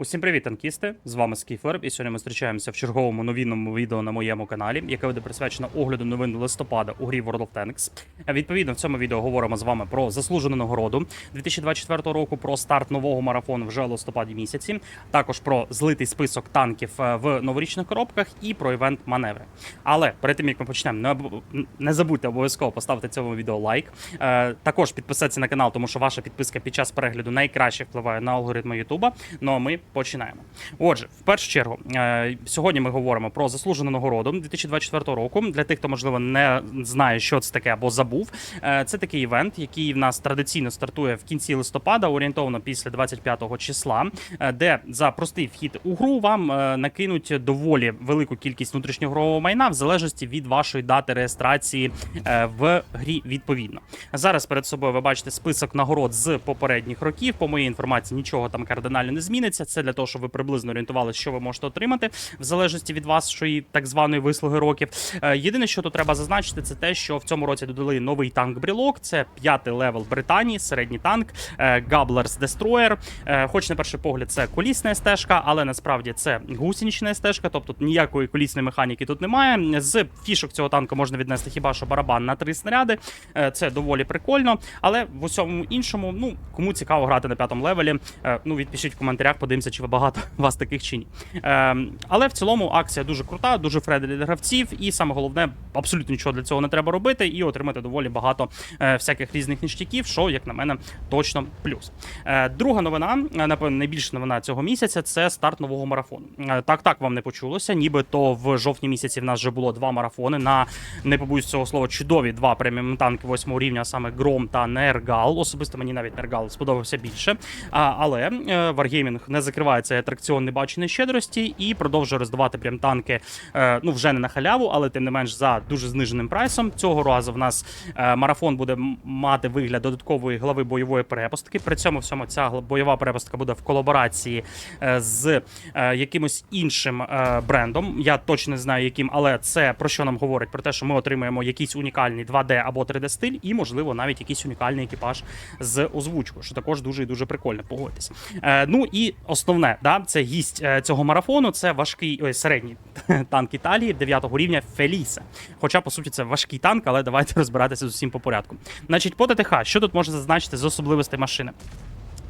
Усім привіт, танкісти! З вами Скіфлер, і сьогодні ми зустрічаємося в черговому новинному відео на моєму каналі, яке буде присвячено огляду новин листопада у грі World of Tanks. Е, Відповідно, в цьому відео говоримо з вами про заслужену нагороду 2024 року, про старт нового марафону вже у листопаді місяці, також про злитий список танків е, в новорічних коробках і про івент маневри. Але перед тим як ми почнемо, не, забудьте обов'язково поставити цьому відео лайк. Е, також підписатися на канал, тому що ваша підписка під час перегляду найкраще впливає на алгоритми Ютуба. Ну а ми починаємо. Отже, в першу чергу, е, сьогодні ми говоримо про заслужену нагороду 2024 року. Для тих, хто можливо не знає, що це таке або забув. Е, це такий івент, який в нас традиційно стартує в кінці листопада, орієнтовно після 25-го числа, е, де за простий вхід у гру вам накинуть доволі велику кількість внутрішньогрового майна в залежності від вашої дати реєстрації в грі відповідно. Зараз перед собою ви бачите список нагород з попередніх років. По моїй інформації нічого там кардинально не зміниться. Це для того, щоб ви приблизно орієнтувалися, що ви можете отримати в залежності від вашої так званої вислуги років. Е, Єдине, що тут треба зазначити, це те, що в цьому році додали новий танк брілок. Це п'ятий левел Британії, середній танк е, Gabblers Destroyer. Е, Хоч на перший погляд це колісна стежка, але насправді це гусенична стежка, тобто ніякої колісної механіки тут немає. З фішок цього танку можна віднести хіба що барабан на три снаряди. Це доволі прикольно. Але в усьому іншому, ну кому цікаво грати на п'ятому левелі, ну відпишіть в коментарях, подивимося, чи ви багато вас таких чи ні. Е, Але в цілому акція дуже крута, дуже фредлі для гравців, і саме головне, абсолютно нічого для цього не треба робити, і отримати доволі багато е, всяких різних ніштяків, що, як на мене, точно плюс. Е, Друга новина, е, напевно, найбільша новина цього місяця це старт нового марафону. Е, Так, так вам не почулося. Нібито в жовтні місяці в нас вже було два марафони на не побоюсь цього слова, чудові два преміум танки восьмого рівня, саме Гром та Нергал. Особисто мені навіть Нергал сподобався більше. А, але е, Wargaming не закриває цей атракціон небаченої щедрості і продовжує роздавати прям танки. е, Ну вже не на халяву, але тим не менш за дуже зниженим прайсом. Цього разу в нас е, марафон буде мати вигляд додаткової глави бойової перепустки. При цьому всьому ця бойова перепустка буде в колаборації е, з якимось іншим брендом. Я точно не знаю, яким, але це про що нам говорить? Про те, що ми отримуємо якийсь унікальний 2D або 3D стиль, і можливо навіть якийсь унікальний екіпаж з озвучкою, що також дуже і дуже прикольно. Погодьтесь. Е, ну і основне, да, це гість е, цього марафону. Це важкий ой, середній танк Італії 9 рівня Феліса. Хоча по суті це важкий танк, але давайте розбиратися з усім по порядку. Значить, по ТТХ, що тут можна зазначити з особливостей машини?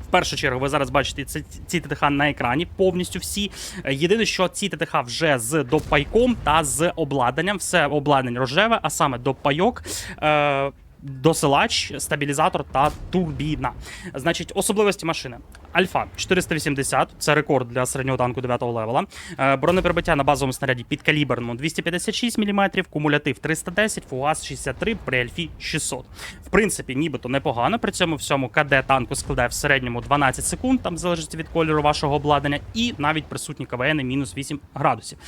В першу чергу ви зараз бачите ці, ці ТТХ на екрані, повністю всі. Е, Єдине, що ці ТТХ вже з допайком та з обладнанням. Все обладнання рожеве, а саме допайок. Е- Досилач, стабілізатор та турбіна. Значить, особливості машини. Альфа 480, це рекорд для середнього танку 9-го левела. Е, Бронеприбиття на базовому снаряді підкаліберному 256 мм, кумулятив 310, фугас 63, при альфі 600. В принципі, нібито непогано. При цьому всьому КД танку складає в середньому 12 секунд, там в залежності від кольору вашого обладнання, і навіть присутні КВН мінус 8 градусів.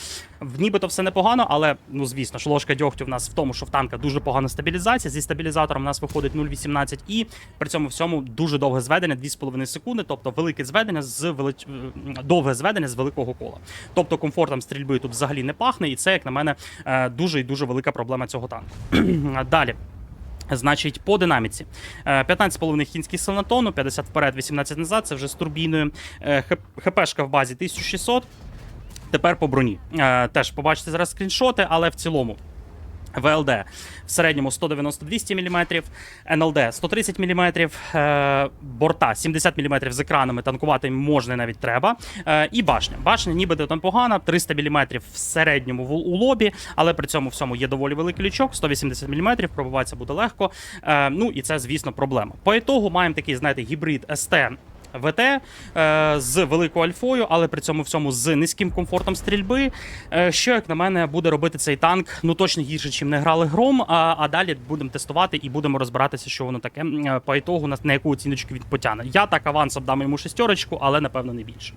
В нібито все непогано, але ну звісно ж, ложка дьогтю в нас в тому, що в танка дуже погана стабілізація. Зі стабілізатором у нас виходить 0,18 і при цьому всьому дуже довге зведення 2,5 секунди, тобто велике зведення з велич... довге зведення з великого кола. Тобто комфортом стрільби тут взагалі не пахне, і це, як на мене, е, дуже і дуже велика проблема цього танку. Далі. Значить, по динаміці. Е, 15,5 кінських сил на тонну, 50 вперед, 18 назад, це вже з турбіною. Е, ХПшка в базі 1600. Тепер по броні. Е, Теж побачите зараз скріншоти, але в цілому. ВЛД в середньому 190-200 мм, НЛД 130 мм, борта 70 мм з екранами танкувати можна навіть треба. Е, і башня. Башня нібито там погана, 300 мм в середньому у лобі, але при цьому всьому є доволі великий лючок, 180 мм, пробиватися буде легко. Е, ну і це, звісно, проблема. По ітогу маємо такий, знаєте, гібрид СТ ВТ е, з великою альфою, але при цьому всьому з низьким комфортом стрільби. Е, що, як на мене, буде робити цей танк, ну точно гірше, чим не грали гром. А, а далі будемо тестувати і будемо розбиратися, що воно таке. Е, По ітогу на, на яку оціночку він потягне. Я так авансом дам йому шестерочку, але напевно не більше.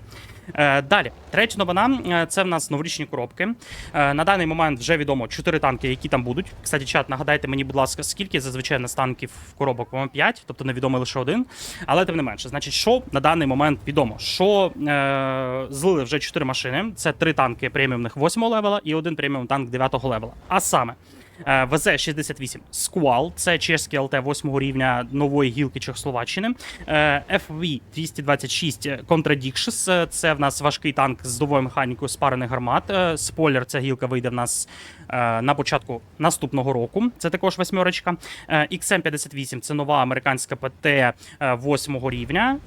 Далі, третя новина це в нас новорічні коробки. На даний момент вже відомо 4 танки, які там будуть. Кстати, чат, нагадайте мені, будь ласка, скільки зазвичай на танків в коробок по 5, тобто невідомий лише один. Але тим не менше, значить, що на даний момент відомо? Що е, злили вже 4 машини. Це 3 танки преміумних 8 левела і один преміум танк 9 левела. А саме. Е, ВЗ-68 Squall, це чешський ЛТ 8 рівня нової гілки Чехословаччини. Е, FV-226 Contradictions, це в нас важкий танк з довою механікою спарених гармат. Е, Спойлер, ця гілка вийде в нас е, на початку наступного року. Це також восьмерочка. Е, XM58 це нова американська ПТ 8 рівня.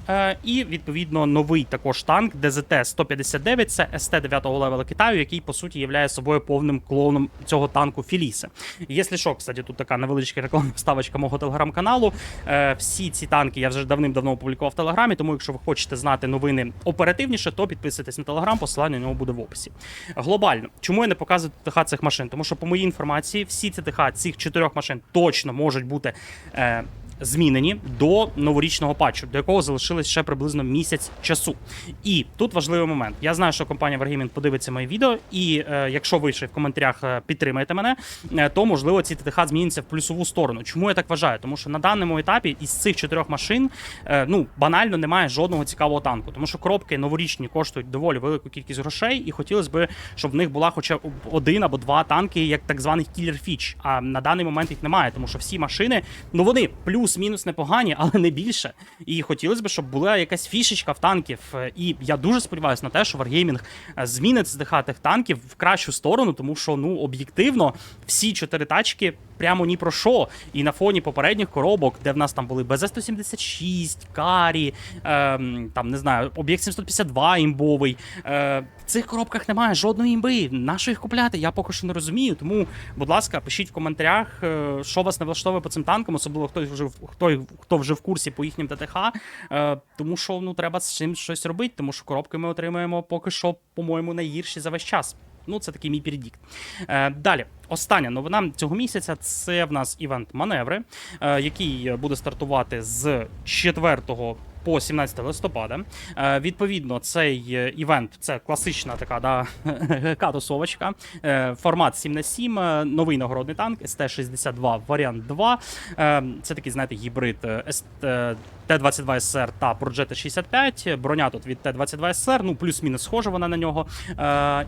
І відповідно новий також танк ДЗТ-159, це СТ 9 левела Китаю, який по суті є собою повним клоном цього танку Філіси. Якщо що, кстати, тут така невеличка рекламна ставочка мого телеграм-каналу. Е, Всі ці танки я вже давним-давно опублікував в телеграмі, тому якщо ви хочете знати новини оперативніше, то підписуйтесь на телеграм, посилання на нього буде в описі. Глобально, чому я не показую ТХ цих машин? Тому що, по моїй інформації, всі ці ТХ цих чотирьох машин точно можуть бути. Змінені до новорічного патчу, до якого залишилось ще приблизно місяць часу. І тут важливий момент. Я знаю, що компанія Wargaming подивиться моє відео, і е, якщо ви ще в коментарях е, підтримаєте мене, е, то можливо ці ТТХ зміняться в плюсову сторону. Чому я так вважаю? Тому що на даному етапі із цих чотирьох машин е, ну банально немає жодного цікавого танку, тому що коробки новорічні коштують доволі велику кількість грошей, і хотілося б, щоб в них була хоча б один або два танки, як так званих кілер фіч. А на даний момент їх немає, тому що всі машини, ну вони плюс-мінус непогані, але не більше. І хотілося б, щоб була якась фішечка в танків. І я дуже сподіваюся на те, що Wargaming е, змінить здихатих танків в кращу сторону, тому що ну об'єктивно всі чотири тачки прямо ні про що. І на фоні попередніх коробок, де в нас там були БЗ-176, Карі, ем, там не знаю, об'єкт 752 імбовий. Е, в цих коробках немає жодної імби. Нащо їх купляти? Я поки що не розумію. Тому, будь ласка, пишіть в коментарях, е, що вас не влаштовує по цим танкам, особливо хто вже хто, хто вже в курсі по їхнім ТТХ. Е, тому що ну треба з цим щось робити, тому що коробки ми отримуємо поки що, по-моєму, найгірші за весь час. Ну, це такий мій передікт. Е, далі, остання новина цього місяця це в нас івент маневри, е, який буде стартувати з 4 по 17 листопада. Е, відповідно, цей івент це класична така да, катусовочка. Формат 7 на 7 е, новий нагородний танк СТ-62 варіант 2. Е, це такий, знаєте, гібрид е, е, Т-22 СР та Projet 65. Броня тут від Т-22 СР, ну плюс-мінус схожа вона на нього.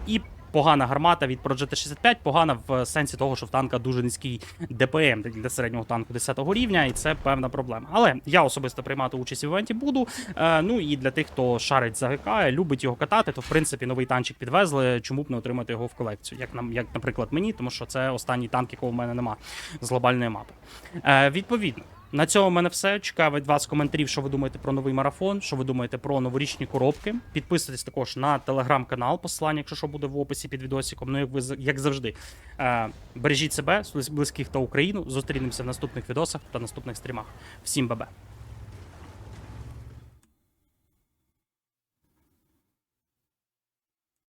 І Погана гармата від Projet 65, погана в сенсі того, що в танка дуже низький ДПМ для середнього танку 10 рівня, і це певна проблема. Але я особисто приймати участь в івенті буду. Е, ну і для тих, хто шарить за ГК, любить його катати, то в принципі новий танчик підвезли. Чому б не отримати його в колекцію? Як нам, як, наприклад, мені, тому що це останній танк, якого в мене нема з глобальної мапи. Е, відповідно. На цьому в мене все. Чекаю від вас коментарів, що ви думаєте про новий марафон, що ви думаєте про новорічні коробки. Підписуйтесь також на телеграм-канал, посилання, якщо що буде в описі під відосиком. Ну, як ви як завжди. Е, бережіть себе, близьких та Україну. Зустрінемося в наступних відосах та наступних стрімах. Всім бабе.